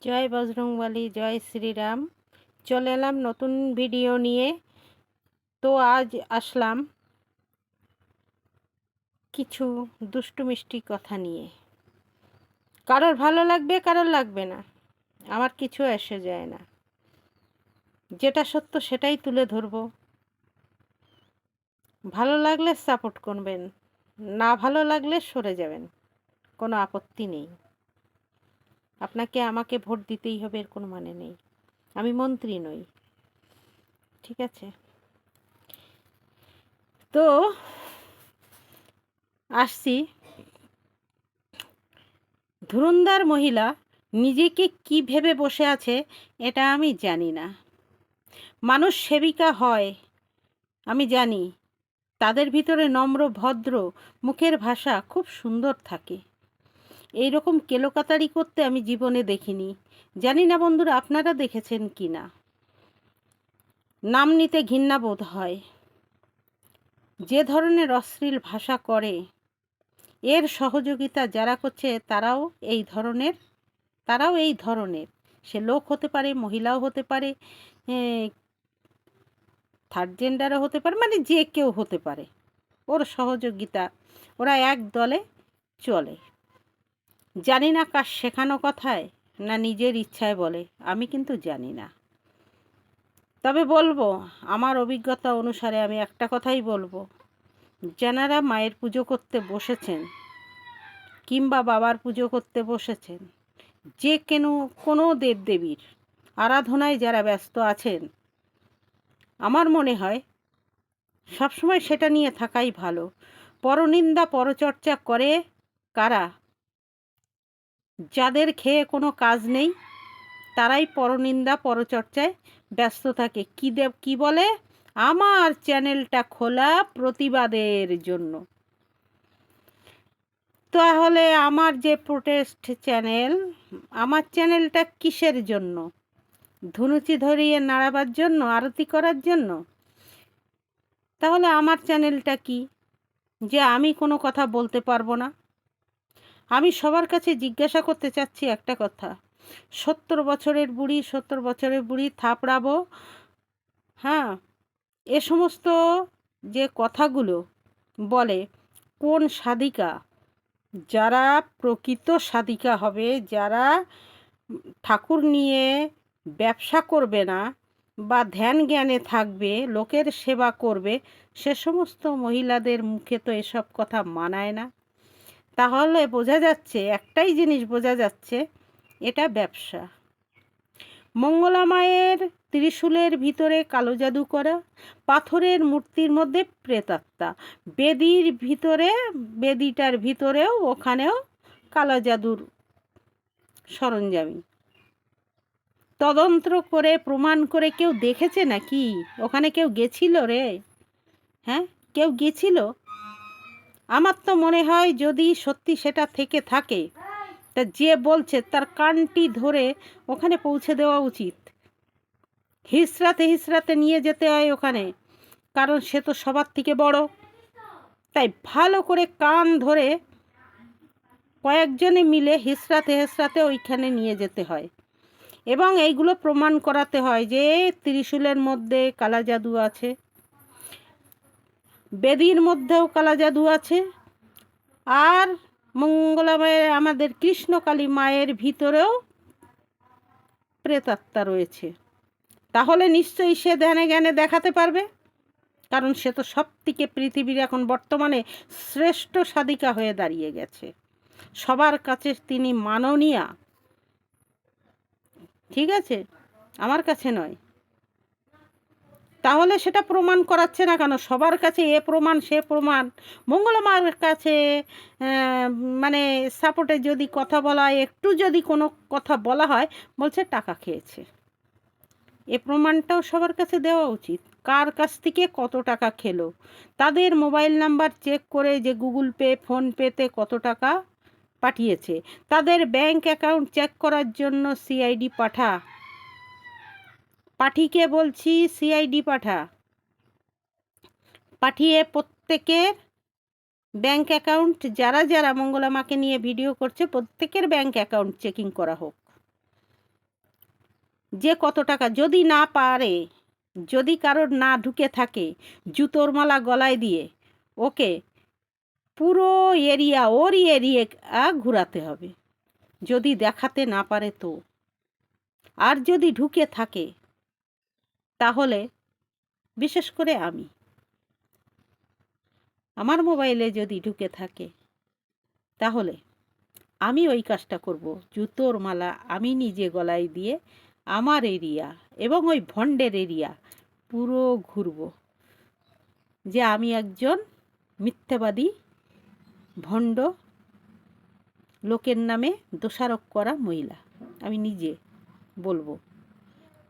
জয় বজরংবলী, জয় শ্রীরাম। চলে এলাম নতুন ভিডিও নিয়ে। তো আজ আসলাম কিছু দুষ্টু মিষ্টি কথা নিয়ে। কারোর ভালো লাগবে, কারোর লাগবে না। আমার কিছু এসে যায় না। যেটা সত্য সেটাই তুলে ধরব। ভালো লাগলে সাপোর্ট করবেন, না ভালো লাগলে সরে যাবেন। কোনো আপত্তি নেই। আপনাকে আমাকে ভোট দিতেই হবে এর কোনো মানে নেই। আমি মন্ত্রী নই। ঠিক আছে? তো আসছি। ধুরুন্দার মহিলা নিজেকে কি ভেবে বসে আছে এটা আমি জানি না। মানুষ সেবিকা হয়, আমি জানি। তাদের ভিতরে নম্র, ভদ্র, মুখের ভাষা খুব সুন্দর থাকে। এই রকম কেলোকাতারি করতে আমি জীবনে দেখিনি। জানি না বন্ধুরা, আপনারা দেখেছেন কি না নাম নিতে ঘৃণা বোধ হয়। যে ধরনের অশ্লীল ভাষা করে, এর সহযোগিতা যারা করছে, তারাও এই ধরনের, তারাও এই ধরনের। সে লোক হতে পারে, মহিলাও হতে পারে থার্ড জেন্ডারও হতে পারে মানে যে কেউ হতে পারে। ওর সহযোগিতা, ওরা এক দলে চলে। জানি না কার শেখানো কথায়, না নিজের ইচ্ছায় বলে, আমি কিন্তু জানি না। তবে বলব, আমার অভিজ্ঞতা অনুসারে আমি একটা কথাই বলব। যারা মায়ের পুজো করতে বসেছেন, কিংবা বাবার পুজো করতে বসেছেন, যে কেন, কোনো দেবদেবীর আরাধনায় যারা ব্যস্ত আছেন, আমার মনে হয় সবসময় সেটা নিয়ে থাকাই ভালো। পরনিন্দা পরচর্চা করে কারা? যাদের খেয়ে কোনো কাজ নেই, তারাই পরনিন্দা, পরচর্চায় ব্যস্ত থাকে। কী দেব, কী বলে? আমার চ্যানেলটা খোলা প্রতিবাদের জন্য। তাহলে আমার যে প্রোটেস্ট চ্যানেল, আমার চ্যানেলটা কিসের জন্য? ধুনুচি ধরিয়ে নাড়াবার জন্য, আরতি করার জন্য? তাহলে আমার চ্যানেলটা কি? যে আমি কোনো কথা বলতে পারব না? আমি সবার কাছে জিজ্ঞাসা করতে চাচ্ছি একটা কথা। সত্তর বছরের বুড়ি, সত্তর বছরের বুড়ি থাপড়াবো? হ্যাঁ এ সমস্ত যে কথাগুলো বলে, কোন সাধিকা? যারা প্রকৃত সাধিকা হবে, যারা ঠাকুর নিয়ে ব্যবসা করবে না বা ধ্যান জ্ঞানে থাকবে, লোকের সেবা করবে, সে সমস্ত মহিলাদের মুখে তো এসব কথা মানায় না। তাহলে বোঝা যাচ্ছে, একটাই জিনিস বোঝা যাচ্ছে, এটা ব্যবসা। মঙ্গলা মায়ের ত্রিশূলের ভিতরে কালো জাদু করা, পাথরের মূর্তির মধ্যে প্রেতাত্মা। বেদির ভিতরে, বেদিটার ভিতরেও, ওখানেও কালো জাদুর সরঞ্জামি তদন্ত করে, প্রমাণ করে কেউ দেখেছে নাকি? ওখানে কেউ গেছিল রে? হ্যাঁ? কেউ গেছিল? আমার তো মনে হয় যদি সত্যি সেটা থেকে থাকে, তা যে বলছে তার কানটি ধরে ওখানে পৌঁছে দেওয়া উচিত। হিসরাতে হিসরাতে নিয়ে যেতে হয় ওখানে, কারণ সে তো সবার থেকে বড়। তাই ভালো করে কান ধরে কয়েকজনে মিলে হিসরাতে হিসরাতে ওইখানে নিয়ে যেতে হয়। এবং এইগুলো প্রমাণ করাতে হয় যে ত্রিশূলের মধ্যে কালা জাদু আছে। বেদির মধ্যেও কালা জাদু আছে। আর মঙ্গলা মায়ের আমাদের কৃষ্ণকালী মায়ের ভিতরেও প্রেতাত্মা রয়েছে। তাহলে নিশ্চয়ই সে ধ্যানে জ্ঞানে দেখাতে পারবে। কারণ সে তো সব থেকে পৃথিবীর এখন বর্তমানে শ্রেষ্ঠ সাধিকা হয়ে দাঁড়িয়ে গেছে। সবার কাছে তিনি মাননীয়া। ঠিক আছে? আমার কাছে নয়। তাহলে সেটা প্রমাণ করাচ্ছে না কেন? সবার কাছে এ প্রমাণ, সে প্রমাণ। মঙ্গলমার কাছে মানে সাপোর্টে যদি কথা বলা হয়, একটু যদি কোনো কথা বলা হয়, বলছে টাকা খেয়েছে। এ প্রমাণটাও সবার কাছে দেওয়া উচিত। কার কাছ থেকে কত টাকা খেলো? তাদের মোবাইল নাম্বার চেক করে যে গুগল পে ফোনপেতে কত টাকা পাঠিয়েছে। তাদের ব্যাংক অ্যাকাউন্ট চেক করার জন্য সিআইডি পাঠা। পাঠিকে বলছি সিআইডি পাঠা। পাঠিয়ে প্রত্যেকের ব্যাংক অ্যাকাউন্ট যারা যারা মঙ্গলা মাকে নিয়ে ভিডিও করছে, প্রত্যেকের ব্যাংক অ্যাকাউন্ট চেকিং করা হোক। যে কত টাকা যদি না পারে, যদি কারোর না ঢুকে থাকে জুতোর মালা গলায় দিয়ে, ওকে পুরো এরিয়া ওরই এরিয়া ঘোরাতে হবে। যদি দেখাতে না পারে তো। আর যদি ঢুকে থাকে তাহলে বিশেষ করে আমি। আমার মোবাইলে যদি ঢুকে থাকে, তাহলে আমি ওই কাজটা করব। জুতোর মালা আমি নিজে গলায় দিয়ে আমার এরিয়া এবং ওই ভণ্ডের এরিয়া পুরো ঘুরব যে আমি একজন মিথ্যাবাদী, ভণ্ড, লোকের নামে দোষারোপ করা মহিলা। আমি নিজে বলব।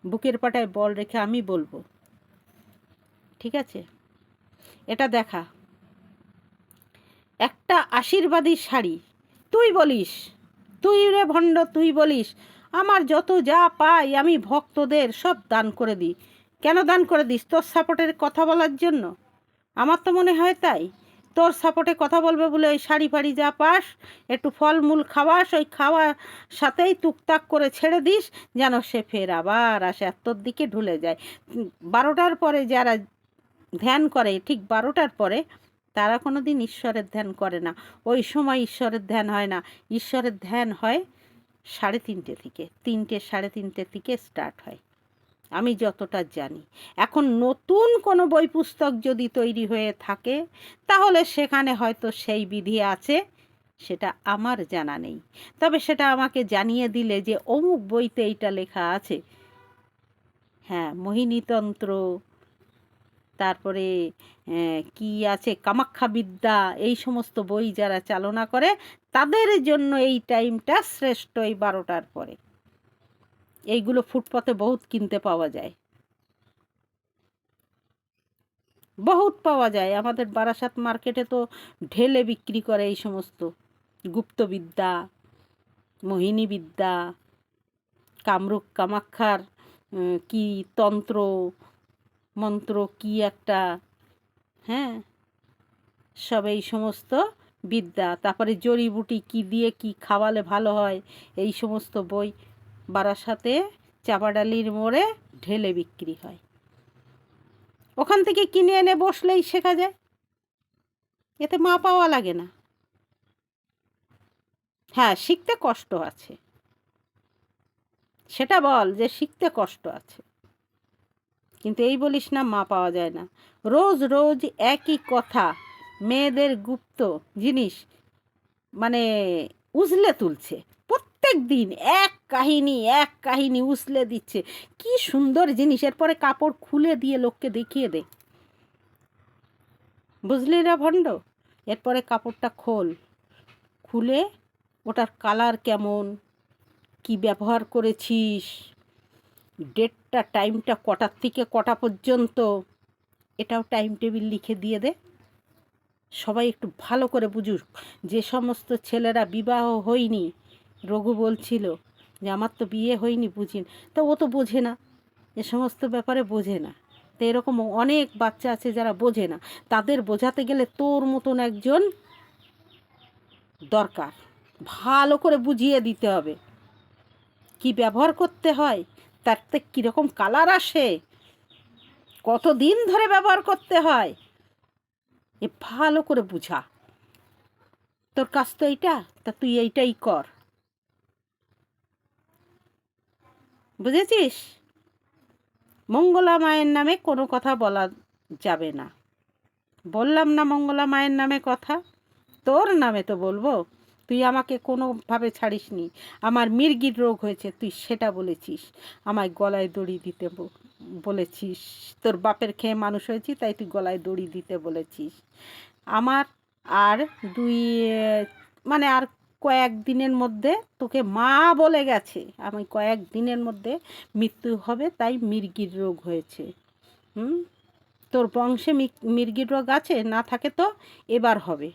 বুকের পাটায় বল রেখে আমি বলব। ঠিক আছে? এটা দেখা। একটা আশীর্বাদী শাড়ি। তুই বলিস। তুই রে ভণ্ড, তুই বলিস। আমার যত যা পাই আমি ভক্তদের সব দান করে দিই। কেন দান করে দিস তোর সাপোর্টের কথা বলার জন্য? আমার তো মনে হয় তাই। তোর সাপোর্টে কথা বলবে বলে ওই শাড়ি ফাড়ি যা পাস, একটু ফলমূল খাওয়াস, ওই খাওয়ার সাথেই টুকটাক করে ছেড়ে দিস, যেন সে ফের আবার আসে। আর তোর দিকে ঢুলে যায়। বারোটার পরে যারা ধ্যান করে, ঠিক বারোটার পরে, তারা কোনো দিন ঈশ্বরের ধ্যান করে না। ওই সময় ঈশ্বরের ধ্যান হয় না। ঈশ্বরের ধ্যান হয় সাড়ে তিনটে থেকে। তিনটে, সাড়ে তিনটে থেকে স্টার্ট হয়। আমি যতটা জানি। এখন নতুন কোনো বই পুস্তক যদি তৈরি হয়ে থাকে, তাহলে সেখানে হয়তো সেই বিধি আছে, সেটা আমার জানা নেই। তবে সেটা আমাকে জানিয়ে দিলে যে অমুক বইতে এইটা লেখা আছে। হ্যাঁ মোহিনীতন্ত্র, তারপরে কি আছে, কামাখ্যা বিদ্যা, এই সমস্ত বই যারা চালনা করে, তাদের জন্য এই টাইমটা শ্রেষ্ঠ এই বারোটার পরে। এইগুলো ফুটপাতে বহুত কিনতে পাওয়া যায়। বহুত পাওয়া যায়। আমাদের বারাসাত মার্কেটে তো ঢেলে বিক্রি করে এই সমস্ত। গুপ্তবিদ্যা মোহিনী বিদ্যা কামরূপ কামাক্ষার কি তন্ত্র, মন্ত্র, কি একটা হ্যাঁ? সব এই সমস্ত বিদ্যা। তারপরে জড়িবুটি কি দিয়ে কি খাওয়ালে ভালো হয়, এই সমস্ত বই বারাসাতে চাপাডালির মোড়ে ঢেলে বিক্রি হয়। ওখান থেকে কিনে এনে বসলেই শেখা যায়। এতে মা পাওয়া লাগে না। হ্যাঁ শিখতে কষ্ট আছে। সেটা বল যে শিখতে কষ্ট আছে। কিন্তু এই বলিস না, মা পাওয়া যায় না। রোজ রোজ একই কথা, মেয়েদের গুপ্ত জিনিস মানে উজলে তুলছে। প্রত্যেক দিন এক কাহিনী, এক কাহিনী উসলে দিচ্ছে। কি সুন্দর জিনিস। এরপরে কাপড় খুলে দিয়ে লোককে দেখিয়ে দে। বুঝলি রা ভণ্ড? এরপরে কাপড়টা খোল। খুলে, ওটার কালার কেমন? কি ব্যবহার করেছিস? ডেটটা, টাইমটা কটার থেকে কটা পর্যন্ত? এটাও টাইম টেবিল লিখে দিয়ে দে। সবাই একটু ভালো করে বুঝুক। যে সমস্ত ছেলেরা বিবাহ হয়নি, রঘু বলছিল যে আমার তো বিয়ে হয়নি বুঝিন। তা ও তো বোঝে না, এ সমস্ত ব্যাপারে বোঝে না। তো এরকম অনেক বাচ্চা আছে যারা বোঝে না। তাদের বোঝাতে গেলে তোর মতন একজন দরকার। ভালো করে বুঝিয়ে দিতে হবে। কি ব্যবহার করতে হয় তাতে কীরকম কালার আসে, কতদিন ধরে ব্যবহার করতে হয়, এ ভালো করে বুঝা। তোর কাজ তো এইটা, তা তুই এইটাই কর। বুঝেছিস? মঙ্গলা মায়ের নামে কোনো কথা বলা যাবে না। বললাম না মঙ্গলা মায়ের নামে কথা। তোর নামে তো বলব। তুই আমাকে কোনোভাবে ছাড়িস নি আমার মির্গির রোগ হয়েছে, তুই সেটা বলেছিস। আমায় গলায় দড়ি দিতে বলেছিস। তোর বাপের খেয়ে মানুষ হয়েছি, তাই তুই গলায় দড়ি দিতে বলেছিস। আমার আর দুই মানে আর কয়েক দিনের মধ্যে তোকে মা বলে গেছে, আমি কয়েক দিনের মধ্যে মৃত্যু হবে, তাই মির্গির রোগ হয়েছে। হুম? তোর বংশে মির্গির রোগ আছে, না থাকে তো এবার হবে।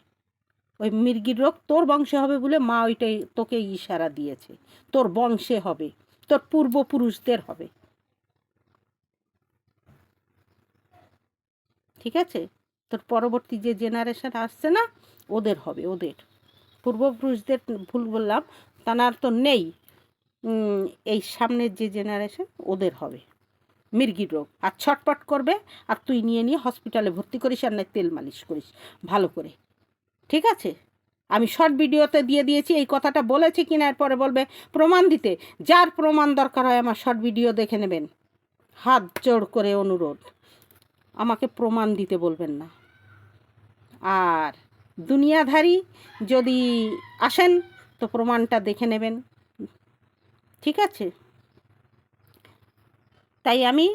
ওই মির্গির রোগ তোর বংশে হবে বলে মা ওইটাই তোকে ইশারা দিয়েছে। তোর বংশে হবে, তোর পূর্বপুরুষদের হবে। ঠিক আছে? তোর পরবর্তী যে জেনারেশন আসছে না, ওদের হবে, ওদের। পূর্বপুরুষদের ভুল বললাম তার তো নেই। এই সামনের যে জেনারেশন ওদের হবে। মির্গির রোগ। আর ছটপট করবে, আর তুই নিয়ে নিয়ে হসপিটালে ভর্তি করিস, আর নয় তেল মালিশ করিস। ভালো করে। ঠিক আছে? আমি শর্ট ভিডিওতে দিয়ে দিয়েছি, এই কথাটা বলেছি কিনা, এরপরে বলবে। প্রমাণ দিতে। যার প্রমাণ দরকার হয়, আমার শর্ট ভিডিও দেখে নেবেন। হাত জোড় করে অনুরোধ। আমাকে প্রমাণ দিতে বলবেন না। আর দুনিয়াধারী যদি আসেন তো প্রমাণটা দেখে নেবেন। ঠিক আছে? তাই আমি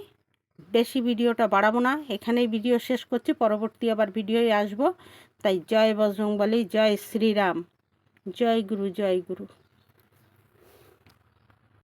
বেশি ভিডিওটা বাড়াবো না। এখানেই ভিডিও শেষ করছি, পরবর্তী আবার ভিডিওয় আসব। তাই জয় বজরংবলী, জয় শ্রীরাম, জয় গুরু জয় গুরু।